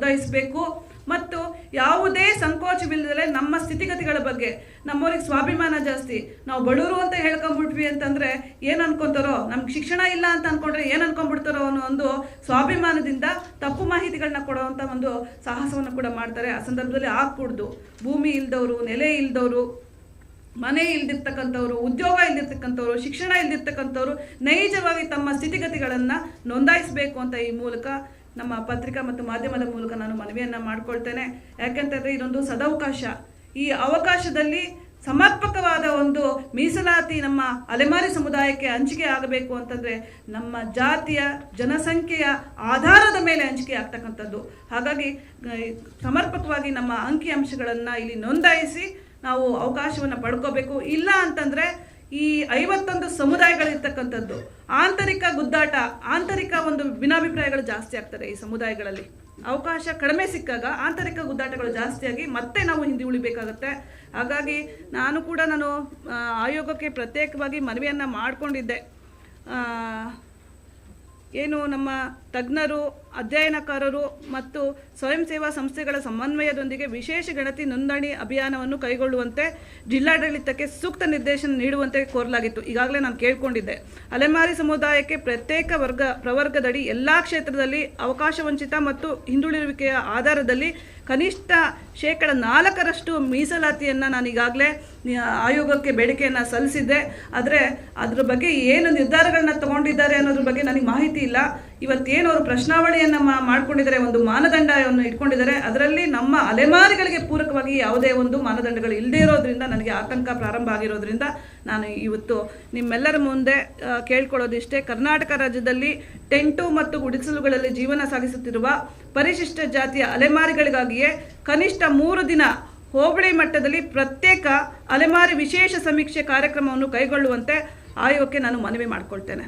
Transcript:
ನೋಂದಾಯಿಸಬೇಕು. ಮತ್ತು ಯಾವುದೇ ಸಂಕೋಚವಿಲ್ಲದೆ ನಮ್ಮ ಸ್ಥಿತಿಗತಿಗಳ ಬಗ್ಗೆ, ನಮ್ಮವ್ರಿಗೆ ಸ್ವಾಭಿಮಾನ ಜಾಸ್ತಿ. ನಾವು ಬಡವರು ಅಂತ ಹೇಳ್ಕೊಂಬಿಟ್ವಿ ಅಂತಂದರೆ ಏನು ಅನ್ಕೊತಾರೋ, ನಮ್ಗೆ ಶಿಕ್ಷಣ ಇಲ್ಲ ಅಂತ ಅಂದ್ಕೊಂಡ್ರೆ ಏನು ಅನ್ಕೊಂಡ್ಬಿಡ್ತಾರೋ ಅನ್ನೋ ಒಂದು ಸ್ವಾಭಿಮಾನದಿಂದ ತಪ್ಪು ಮಾಹಿತಿಗಳನ್ನ ಕೊಡೋವಂಥ ಒಂದು ಸಾಹಸವನ್ನು ಕೂಡ ಮಾಡ್ತಾರೆ. ಆ ಸಂದರ್ಭದಲ್ಲಿ ಆಗ್ಕೂಡ್ದು ಭೂಮಿ ಇಲ್ದವರು, ನೆಲೆ ಇಲ್ದವರು, ಮನೆ ಇಲ್ದಿರ್ತಕ್ಕಂಥವ್ರು, ಉದ್ಯೋಗ ಇಲ್ದಿರ್ತಕ್ಕಂಥವ್ರು, ಶಿಕ್ಷಣ ಇಲ್ದಿರ್ತಕ್ಕಂಥವ್ರು ನೈಜವಾಗಿ ತಮ್ಮ ಸ್ಥಿತಿಗತಿಗಳನ್ನು ನೋಂದಾಯಿಸಬೇಕು ಅಂತ ಈ ಮೂಲಕ ನಮ್ಮ ಪತ್ರಿಕಾ ಮತ್ತು ಮಾಧ್ಯಮದ ಮೂಲಕ ನಾನು ಮನವಿಯನ್ನ ಮಾಡ್ಕೊಳ್ತೇನೆ. ಯಾಕೆಂತಂದ್ರೆ ಇದೊಂದು ಸದಾವಕಾಶ. ಈ ಅವಕಾಶದಲ್ಲಿ ಸಮರ್ಪಕವಾದ ಒಂದು ಮೀಸಲಾತಿ ನಮ್ಮ ಅಲೆಮಾರಿ ಸಮುದಾಯಕ್ಕೆ ಹಂಚಿಕೆ ಆಗಬೇಕು ಅಂತಂದ್ರೆ ನಮ್ಮ ಜಾತಿಯ ಜನಸಂಖ್ಯೆಯ ಆಧಾರದ ಮೇಲೆ ಹಂಚಿಕೆ ಆಗ್ತಕ್ಕಂಥದ್ದು. ಹಾಗಾಗಿ ಸಮರ್ಪಕವಾಗಿ ನಮ್ಮ ಅಂಕಿ ಅಂಶಗಳನ್ನು ಇಲ್ಲಿ ನೋಂದಾಯಿಸಿ ನಾವು ಅವಕಾಶವನ್ನು ಪಡ್ಕೋಬೇಕು. ಇಲ್ಲ ಅಂತಂದ್ರೆ ಈ ಐವತ್ತೊಂದು ಸಮುದಾಯಗಳಿರ್ತಕ್ಕಂಥದ್ದು, ಆಂತರಿಕ ಗುದ್ದಾಟ, ಆಂತರಿಕ ಒಂದು ಭಿನ್ನಾಭಿಪ್ರಾಯಗಳು ಜಾಸ್ತಿ ಆಗ್ತದೆ ಈ ಸಮುದಾಯಗಳಲ್ಲಿ. ಅವಕಾಶ ಕಡಿಮೆ ಸಿಕ್ಕಾಗ ಆಂತರಿಕ ಗುದ್ದಾಟಗಳು ಜಾಸ್ತಿಯಾಗಿ ಮತ್ತೆ ನಾವು ಹಿಂದೆ ಉಳಿಬೇಕಾಗತ್ತೆ. ಹಾಗಾಗಿ ನಾನು ಕೂಡ ನಾನು ಆಯೋಗಕ್ಕೆ ಪ್ರತ್ಯೇಕವಾಗಿ ಮನವಿಯನ್ನು ಮಾಡಿಕೊಂಡಿದ್ದೆ. ಏನು ನಮ್ಮ ತಜ್ಞರು ಅಧ್ಯಯನಕಾರರು ಮತ್ತು ಸ್ವಯಂ ಸೇವಾ ಸಂಸ್ಥೆಗಳ ಸಮನ್ವಯದೊಂದಿಗೆ ವಿಶೇಷ ಗಣತಿ ನೋಂದಣಿ ಅಭಿಯಾನವನ್ನು ಕೈಗೊಳ್ಳುವಂತೆ ಜಿಲ್ಲಾಡಳಿತಕ್ಕೆ ಸೂಕ್ತ ನಿರ್ದೇಶನ ನೀಡುವಂತೆ ಕೋರಲಾಗಿತ್ತು. ಈಗಾಗಲೇ ನಾನು ಕೇಳಿಕೊಂಡಿದ್ದೆ. ಅಲೆಮಾರಿ ಸಮುದಾಯಕ್ಕೆ ಪ್ರತ್ಯೇಕ ವರ್ಗ, ಪ್ರವರ್ಗದಡಿ ಎಲ್ಲ ಕ್ಷೇತ್ರದಲ್ಲಿ ಅವಕಾಶ ವಂಚಿತ ಮತ್ತು ಹಿಂದುಳಿಯುವಿಕೆಯ ಆಧಾರದಲ್ಲಿ ಕನಿಷ್ಠ ಶೇಕಡ ನಾಲ್ಕರಷ್ಟು ಮೀಸಲಾತಿಯನ್ನು ನಾನು ಈಗಾಗಲೇ ಆಯೋಗಕ್ಕೆ ಬೇಡಿಕೆಯನ್ನು ಸಲ್ಲಿಸಿದ್ದೆ. ಆದರೆ ಅದ್ರ ಬಗ್ಗೆ ಏನು ನಿರ್ಧಾರಗಳನ್ನ ತಗೊಂಡಿದ್ದಾರೆ ಅನ್ನೋದ್ರ ಬಗ್ಗೆ ನನಗೆ ಮಾಹಿತಿ ಇಲ್ಲ. ಇವತ್ತೇನು ಅವರು ಪ್ರಶ್ನಾವಳಿಯನ್ನು ಮಾ- ಮಾಡ್ಕೊಂಡಿದ್ದಾರೆ, ಒಂದು ಮಾನದಂಡವನ್ನು ಇಟ್ಕೊಂಡಿದ್ದಾರೆ. ಅದರಲ್ಲಿ ನಮ್ಮ ಅಲೆಮಾರಿಗಳಿಗೆ ಪೂರಕವಾಗಿ ಯಾವುದೇ ಒಂದು ಮಾನದಂಡಗಳು ಇಲ್ಲದೇ ಇರೋದ್ರಿಂದ ನನಗೆ ಆತಂಕ ಪ್ರಾರಂಭ ಆಗಿರೋದ್ರಿಂದ ನಾನು ಇವತ್ತು ನಿಮ್ಮೆಲ್ಲರ ಮುಂದೆ ಕೇಳ್ಕೊಳ್ಳೋದಿಷ್ಟೇ ಕರ್ನಾಟಕ ರಾಜ್ಯದಲ್ಲಿ ಟೆಂಟು ಮತ್ತು ಗುಡಿಸಲುಗಳಲ್ಲಿ ಜೀವನ ಸಾಗಿಸುತ್ತಿರುವ ಪರಿಶಿಷ್ಟ ಜಾತಿಯ ಅಲೆಮಾರಿಗಳಿಗಾಗಿಯೇ ಕನಿಷ್ಠ ಮೂರು ದಿನ ಹೋಬಳಿ ಮಟ್ಟದಲ್ಲಿ ಪ್ರತ್ಯೇಕ ಅಲೆಮಾರಿ ವಿಶೇಷ ಸಮೀಕ್ಷೆ ಕಾರ್ಯಕ್ರಮವನ್ನು ಕೈಗೊಳ್ಳುವಂತೆ ಆಯೋಗಕ್ಕೆ ನಾನು ಮನವಿ ಮಾಡಿಕೊಳ್ತೇನೆ.